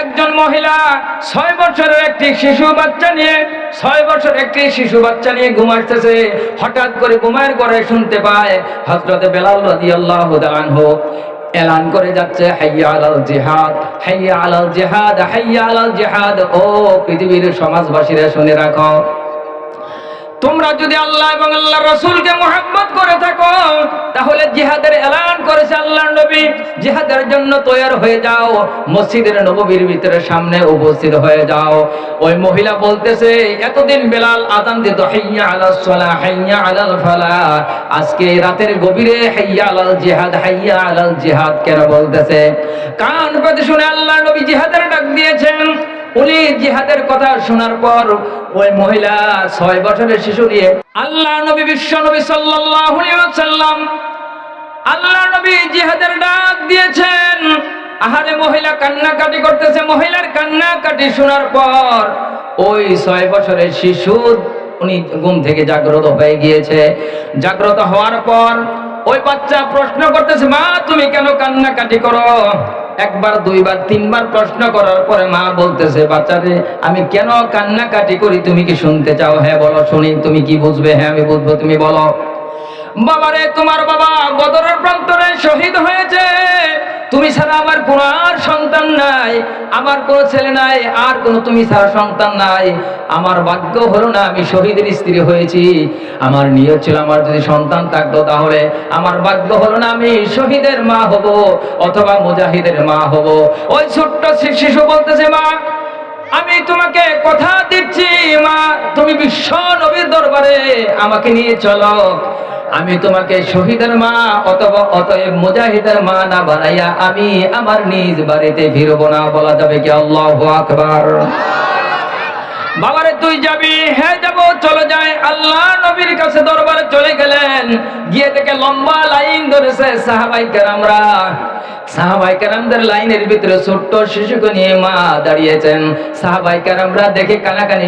একজন মহিলা ছয় বছরের একটি শিশু বাচ্চা নিয়ে, ছয় বছর একটি শিশু বাচ্চা নিয়ে ঘুমাইতেছে হঠাৎ করে ঘুমায়ের করে শুনতে পায় হজরতে বেলাল রাদিয়াল্লাহু আনহু। এলান করে যাচ্ছে, হাইয়া আলাল জিহাদ, হাইয়া আলাল জিহাদ, হাইয়া আলাল জিহাদ। ও পৃথিবীর সমাজবাসীরা শুনে রাখো। তোমরা যদি আল্লাহ এবং আল্লাহ রসুলকে মোহাম্মত করে থাকো, তাহলে জিহাদের এলান করেছে আল্লাহ নবী। জিহাদের জন্য তৈরি হয়ে যাও, মসজিদের নববীর ভিতরে সামনে উপস্থিত হয়ে যাও। ওই মহিলা বলতেছে, এতদিন বেলাল আজান দিত, হাইয়া আলাল সালাহ, হাইয়া আলাল ফালাহ। আজকে রাতের গভীরে হাইয়া আলাল জিহাদ, হাইয়া আলাল জিহাদ কেন বলতেছে? কান পেতে শুনে আল্লাহ নবী জিহাদের ডাক দিয়েছেন। উনি জিহাদের কথা শোনার পর ওই মহিলা ছয় বছরের শিশু নিয়ে আল্লাহ নবী, বিশ্ব নবী ওয়াসাল্লাম আল্লাহ নবী জিহাদের ডাক দিয়েছেন। আহারে মহিলা কান্নাকাটি করতেছে। মহিলার কান্নাকাটি শোনার পর ওই ছয় বছরের শিশু উনি ঘুম থেকে জাগ্রত হয়ে গিয়েছে। জাগ্রত হওয়ার পর ওই বাচ্চা প্রশ্ন করতেছে, মা, তুমি কেন কান্নাকাটি করো? একবার, দুইবার, তিনবার প্রশ্ন করার পরে মা বলতেছে, বাচ্চারে, আমি কেন কান্নাকাটি করি তুমি কি শুনতে চাও? হ্যাঁ বলো, শুনি, তুমি কি বুঝবে? হ্যাঁ আমি বুঝব, তুমি বলো। বাবারে, তোমার বাবা বদরের প্রান্তরে শহীদ হয়েছে। তুমি ছাড়া আমার কোনো আর সন্তান নাই, আমার কোনো ছেলে নাই, আর কোনো তুমি ছাড়া সন্তান নাই। আমার ভাগ্য হলো না আমি শহীদের স্ত্রী হয়েছি। আমার নিয়ত ছিল আমার যদি সন্তান থাকতো তাহলে আমার ভাগ্য হলো না আমি শহীদের মা হব, অথবা মুজাহিদের মা হব। ওই ছোট্ট শিশু বলতেছে, মা, আমি তোমাকে কথা দিচ্ছি, মা, তুমি বিশ্ব নবীর দরবারে আমাকে নিয়ে চলো। আমি তোমাকে শহীদের মা, অথবা অতএব মুজাহিদের মা না বানাইয়া আমি আমার নিজ বাড়িতে ফিরব না, বলা যাবে কি আল্লাহ আকবার? বাবারে, তুই যাবি? হ্যাঁ যাব, চলে যায়। আল্লাহ নবীর কাছে দরবারে চলে গেলেন। গিয়ে থেকে লম্বা লাইন ধরেছে সাহাবাইকার কেরামরা। সাহাবাই লাইনের ভিতরে ছোট্ট শিশুকে নিয়ে মা দাঁড়িয়েছেন। সাহাবাই দেখে কানাকানি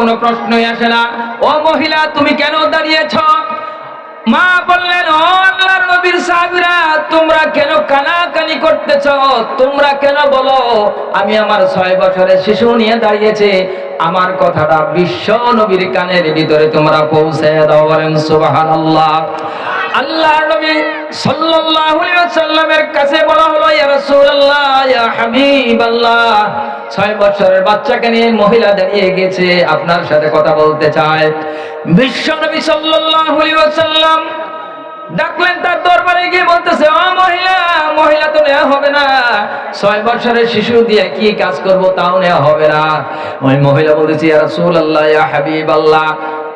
কোনো করতেছ? তোমরা কেন বলো, আমি আমার ছয় বছরের শিশু নিয়ে দাঁড়িয়েছি। আমার কথাটা বিশ্ব নবীর কানের ভিতরে তোমরা পৌঁছে দাও বলেন, সুবহানাল্লাহ। আল্লাহ নবী সাল্লাল্লাহু আলাইহি ওয়াসাল্লামের কাছে বলা হলো, ইয়া রাসূলুল্লাহ, ইয়া হাবিবাল্লাহ, ছয় বছরের বাচ্চাকে নিয়ে মহিলা দাঁড়িয়ে গেছে আপনার সাথে কথা বলতে চায়। বিশ্ব নবী সাল্লাল্লাহু আলাইহি ওয়াসাল্লাম ডাকলেন তার দরবারে গিয়ে বলতেছে ও মহিলা মহিলা তো নেওয়া হবে না, ছয় বছরের শিশু দিয়ে কি কাজ করব তাও নেওয়া হবে না। ওই মহিলা বলতেছে রাসূলুল্লাহ, ইয়া হাবিবাল্লাহ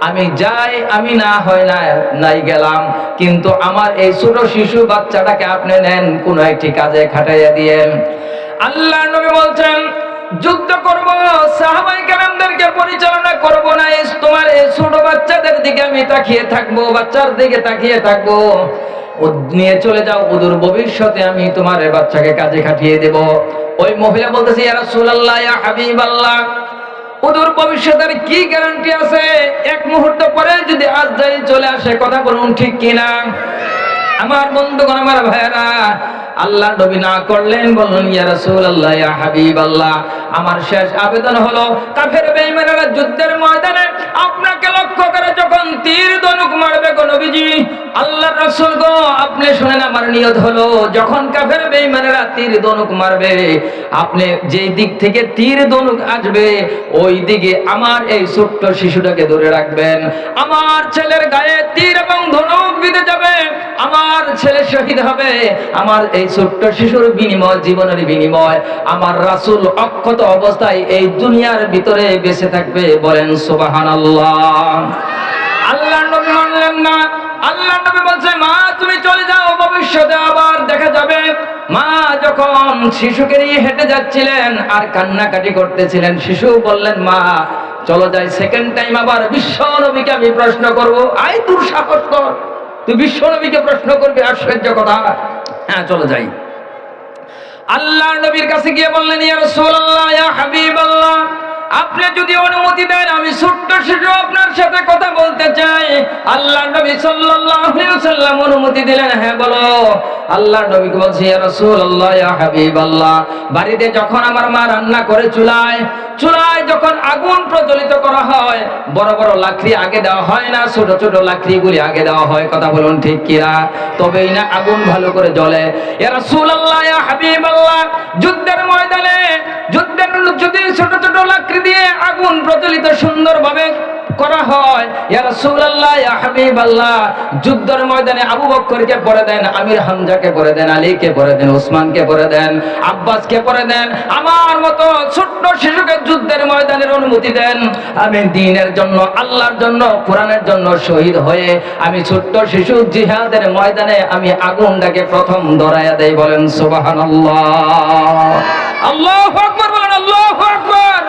আমি যাই, আমি না হয় না, নাই গেলাম। কিন্তু আমার এই ছোট শিশু বাচ্চাটাকে আপনি নেন কোনো একটি কাজে খাটাইয়া দিয়েন। আল্লাহ নবী বলছেন, যুদ্ধ করব, সাহাবাই কেরামদেরকে পরিচালনা করব না তোমার এই ছোট বাচ্চাদের দিকে আমি তাকিয়ে থাকব, বাচ্চার দিকে তাকিয়ে থাকব। নিয়ে চলে যাও ওদের ভবিষ্যতে আমি তোমার বাচ্চাকে কাজে খাটিয়ে দেব। ওই মহিলা বলতেছি, ইয়া রাসূলুল্লাহ, ইয়া হাবিবাল্লাহ ওদের ভবিষ্যতের কি গ্যারান্টি আছে? এক মুহূর্ত পরে যদি আজ চলে আসে, কথা বলুন ঠিক কিনা? আমার বন্ধুগণ, আমার ভাইয়েরা আল্লাহ নবী না করলেন, বললেন, ইয়া রাসূলুল্লাহ, ইয়া হাবিবাল্লাহ, আমার শেষ আবেদন হলো কাফের বেঈমানেরা যুদ্ধের ময়দানে আপনাকে লক্ষ্য করে যখন তীর ধনুক মারবে গো নবীজি, আল্লাহর রাসূল গো, আপনি শুনেন আমার নিয়ত হলো, যখন কাফের বেঈমানেরা তীর ধনুক মারবে, আপনি যেই দিক থেকে তীর ধনুক আসবে, ওই দিকে আমার এই ছোট্ট শিশুটাকে ধরে রাখবেন। আমার ছেলের গায়ে তীর এবং ধনুক বিঁধে যাবে, আমার ছেলে শহীদ হবে, আমার এই ছোট্ট শিশুর বিনিময়, জীবনের বিনিময়। আমার রাসূল অক্ষত অবস্থায় এই দুনিয়ার ভিতরে বেঁচে থাকবে বলেন সুবহানাল্লাহ। আল্লাহ মানলেন না। আল্লাহ নবী বলছে, মা, তুমি চলে যাও, ভবিষ্যতে আবার দেখা যাবে। মা যখন শিশুকে নিয়ে হেঁটে যাচ্ছিলেন আর কান্নাকাটি করতেছিলেন, শিশু বললেন, মা, চলো যাই সেকেন্ড টাইম আবার বিশ্ব নবীকে আমি প্রশ্ন করব। আই তোর সাহস কর, তুই বিশ্ব নবীকে প্রশ্ন করবি আশ্চর্য কথা হ্যাঁ চলো যাই। আল্লাহ নবীর কাছে গিয়ে বললেন ইয়া রাসূলুল্লাহ ইয়া হাবিবাল্লাহ আপনি যদি অনুমতি দেন, আমি ছোট্ট শিশু আপনার সাথে কথা বলতে চাই। আল্লাহ নবী ওয়াসাল্লাম অনুমতি দিলেন হ্যাঁ বলো। আল্লাহ নবীকে বলছি হাবিবাল্লাহ। বাড়িতে যখন আমার মা রান্না করে চুলায় চুলায় যখন আগুন প্রজ্বলিত করা হয়, বড় বড় লাকড়ি আগে দেওয়া হয় না, ছোট ছোট লাকড়িগুলি আগে দেওয়া হয়, কথা বলুন ঠিক কিরা তবেই না আগুন ভালো করে জ্বলে। ইয়া রাসূলুল্লাহ, ইয়া হাবিবাল্লাহ, যুদ্ধের ময়দানে প্রজ্বলিত সুন্দরভাবে করা হয়। ইয়া রাসূলুল্লাহ, ইয়া হাবিবাল্লাহ, যুদ্ধের ময়দানে আবু বকরকে পরে দেন, আমির হামজাকে পরে দেন, আলীকে পরে দেন, উসমানকে পরে দেন, আব্বাসকে পরে দেন, আমার মতো ছোট্ট শিশুকে যুদ্ধের ময়দানের অনুমতি দেন। আমি দিনের জন্য, আল্লাহর জন্য, কোরআনের জন্য শহীদ হয়ে আমি ছোট্ট শিশু জিহাদের ময়দানে আমি আগুনটাকে প্রথম ধরাইয়া দেই বলেন, সুবহানাল্লাহ। আল্লাহু আকবার বলেন, আল্লাহু আকবার।